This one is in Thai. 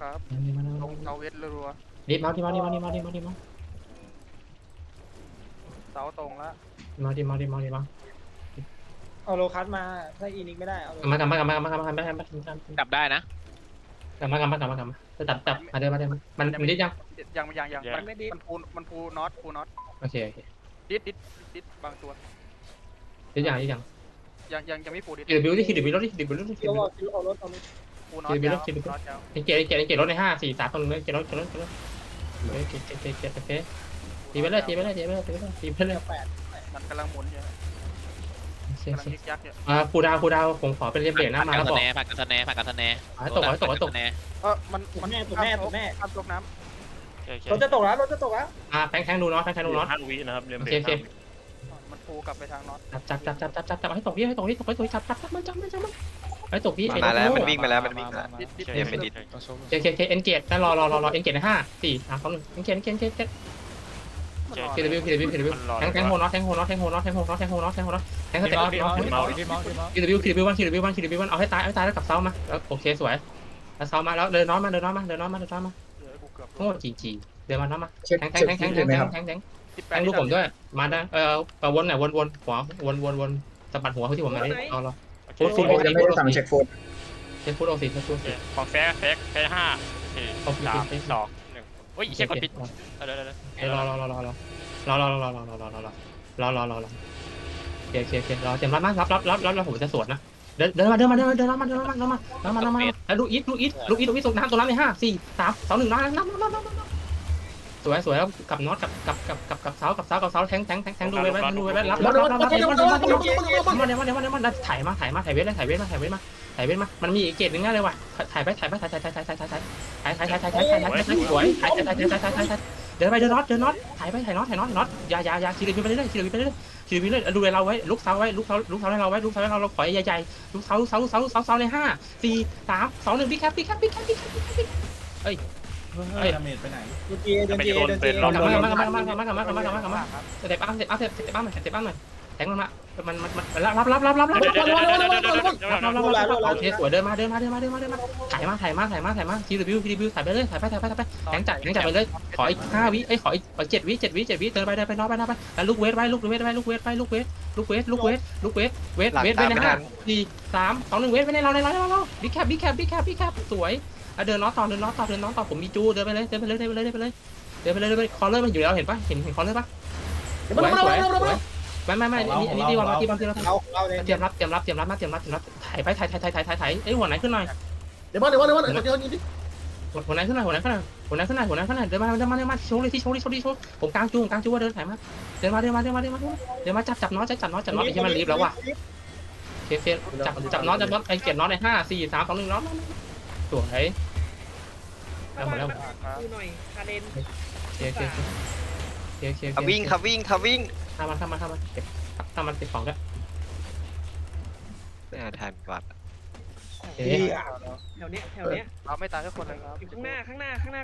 ครับมามามาลงเสาเวทรัวรีบมารีบมารีบมารีบมารีบมารีบมาๆเสาตรงละมารีบมารีบมารีบมาเอาโลคัสมาถ้าอีนิกไม่ได้เอาโลกลับมากลับมากลับมากลับมากลับมากลับมากลับมากลับมากดับได้นะกลับมากลับมากลับมากลับมาจะตัดตัดมาเดินมาเดินมามันมันรีบยังยังยังยังยังมันมันพูมันพูน็อตพูน็อตโอเคโอเคดิดดิดดิดบางตัวรีบยังรีบยังยังยังยังไม่พูดิดคิดบิวที่คิดบิวรถที่คิดบิวรถที่คิดคิวบิวเอาคิวเอารถเอารถ พูน็อตคิดบิดยาวคิดบิดน็อตยาวเกตเกตเกตรถในห้าสี่สามตรงนึงเกตรถเกตรถเกตรถเฮ้ยเกตเกตเกตเกตโอเคตีไปเลยตีไปเลยตีไปเลยตีไปเลยตีไปเลยแปดมันกำลังหมุนอยู่เสียกำลังเสียยึกยักอยู่อ่าคูดาวคูดาวผมขอเป็นเรียบเบรกหน้ามาผัแล้วกบอกสแนร์ผักกระสแนร์ผักกระสแนร์ให้ตกให้ตกให้ตกแนร์เออมันตัวมันแม่ตัวแม่ตัวแม่ข้ามตกน้รถจะตกแล้วรถจะตกแล้วอ่าแพงแพงดูน็อตแพงแพงดูน็อตห้าวินะครับเรียนโอเบรเคกโอเคำมันพูกลับไปทางน็อตจับจับจับจับจับจับจับให้ตกพี่ให้ตกพี่ตกให้ตกจับจับจับมันจับมันจับมัน ให้ตกพี่มาแล้วมันวิ่งมาแล้วมันวิ่งมาแล้วดิดดิดเรียนเบรกดิเคเคเคเอ็นเกตนั่นรอรอรอรอเอ็นเกตในห้าสี่สามสองหนึ่งเอ็นเกตเอ็นเกตเอ็นเกตเคเดบิวเคเดบิวเคเดบิวแทงแทงโฮน็อตแทงโฮน็อตแทงโฮน็อตแทงโฮน็อตแทงโฮน็อตแทงโฮน็อตแทงสเต็ปน็อตน็อตเมาเคเดบิวเคเดบิววันเคเดบิววันเคเดบิววันเอาให้ตายเอาให้ตายแล้วกลับเซามาแล้วโอเคสวยแล้วเซามาแล้วเดินน็อตมาเดินน็อตมาเดินน็อตมาเดินน็อตมาเดี๋ยวกูเกือบโง่จริงจริงเดินมาน็อตมาเช็คแทงแทเช็งคแทงแทที่งเลแทยงไหมครับแทงแทงสิบแปแทดงลูกผมด้วยมาได้เออวนไหนวนวนขวาวนวนวนสะบัดหัวที่ผมมาได้รอร อโค้ดยังไม่ได้สั่งเช็คโฟนเช็คฟูดโอซีเช็คฟูดของแฟร์แฟร์แฟร์ห้าสี่สามสองหนึ่งโอ้ยเช็คกดปิดเดี๋ยวเดี๋ยวเดี๋ยวรอรอรอรอรอรอรอรอรอรอรอรอรอรอรอรอรอรอโอเคโอเคโอเครับเตรียมรับมารับรับรับรับแล้วผมจะสวดนะเดินเดินมาเดินมาเดินมาเดินมาเดินมาเดินมาเดินมาเดินมาแล้วลูกอีทลูกอีทลูกอีทลูกอีทส่งน้ำตรงน้ำในห้าสี่สามสองหนึ่งน้ำน้ำน้ำน้ำน้ำน้ำ สวยสวยแล้วกับน็อตกับกับกับกับกับเสากับเสากับเสาแทงแทงแทงแทงดูไว้ไว้ดูไว้ไว้รับรับรับรับรับเดี๋ยวมาเดี๋ยวมาเดี๋ยวมาเดี๋ยวมาเดี๋ยวมาเดี๋ยวมาถ่ายมาถ่ายมาถ่ายเวทเลยถ่ายเวทมาถ่ายเวทมาถ่ายเวทมามันมีอีกเกตหนึ่งง่ายเลยว่ะถ่ายไปถ่ายไปถ่ายถ่ายถ่ายถ่ายถ่ายถ่ายถ่ายถ่ายถ่ายถ่ายถ่ายถ่ายถ่ายถ่ายสวยถ่ายถ่ายถ่ายถ่ายถ่ายถ่ายถ่ายเดินไปเดินน็อตเดินน็อตถ่ายไปถ่ายน็อตถ่ายน็อตถ่ายน็อตอย่าอย่าอย่าขี่เรือไปเรื่อยๆขี่เรือไปเรื่อยๆขี่เรือไปเรื่อยๆดูเราไว้ลุกเสาไว้ลุกเสาลุกเสาให้เราไว้ลุกเสาให้เราเราขอยใหญ่ๆลุกเสาลุกเสาลุกเสาลุกเสาเสาเลยห้าสี่สามสองหนึ่งพี่แคปพี่แคปพี่แคปพี่แคปพี่แคปเฮ้ย เฮ้ยเดินเจเดินเจเดินเจกลับมากลับมากลับมากลับมากลับมากลับมากลับมากลับมาสเต็ปอัพสเต็ปอัพสเต็ปอัพหน่อยสเต็ปอัพหน่อย แทงมันมามันมันมันรับรับรับรับรับรับรับรับโอเคสวยเดินมาเดินมาเดินมาเดินมาเดินมาถ่ายมาถ่ายมาถ่ายมาถ่ายมาทีรีวิวทีรีวิวถ่ายไปเลยถ่ายไปถ่ายไปถ่ายไปแทงจัดแทงจัดไปเลยขออีกห้าวิไอ้ยขออีกเจ็ดวิเจ็ดวิเจ็ดวิเดินไปเดินไปนอนไปนอนไปแล้วลูกเวทไว้ลูกเวทไว้ลูกเวทไว้ลูกเวทลูกเวทลูกเวทลูกเวทเวทเวทไว้ในห้าสี่สามสองหนึ่งเวทไว้ในเราในเราในเราบิ๊กแคปบิ๊กแคปบิ๊กแคปบิ๊กแคปสวยอะเดินล้อต่อเดินล้อต่อเดินล้อต่อผมมีจูเดินไปเลยเดินไปเลยเดินไปเลยเดินไปเลยเดินไปเลยเดินไปคอลเลอร์มันอยู่แล้วเห็นปะเห็นเห็นคอลเลอร์ปะสวยสวยสวย ไม่ไม่ไม่อันนี้อันนี้ที่วางที่วางที่เราเราเราเลยเตรียมรับเตรียมรับเตรียมรับมาเตรียมรับเตรียมรับถ่ายไปถ่ายถ่ายถ่ายถ่ายถ่ายถ่ายเอ้ยหัวไหนขึ้นหน่อยเดี๋ยวมาเดี๋ยวมาเดี๋ยวมาเดี๋ยวนี้หัวไหนขึ้นหน่อยหัวไหนขึ้นหน่อยหัวไหนขึ้นหน่อยหัวไหนขึ้นหน่อยเดินมาเดินมาเดินมาโชว์เลยที่โชว์เลยโชว์เลยโชว์ผมกลางจูงกลางจูว่าเดินถ่ายมาเดินมาเดินมาเดินมาเดินมาเดินมาจับจับน้องจับจับน้องจับน้องไอ้ที่มันรีบแล้วว่ะเฟฟเฟฟจับจับน้องจับน้องไอ้เกียรน้องในห้าสี่สามสองหนึ่งน้องสวยแล้วหมดแล้วดูหน่อยคาเดนโอเคโอเคโอเคโอเค ขับวิ่งขับวิ่งขับวิ่ง ทำมันทำมันทำมันเก็บทำมันเก็บของด้วยไม่เอาทันก่อนเอ๊ะ แถวเนี้ยแถวเนี้ยเราไม่ตายทุกคนเลยครับ อยู่ข้างหน้าข้างหน้าข้างหน้า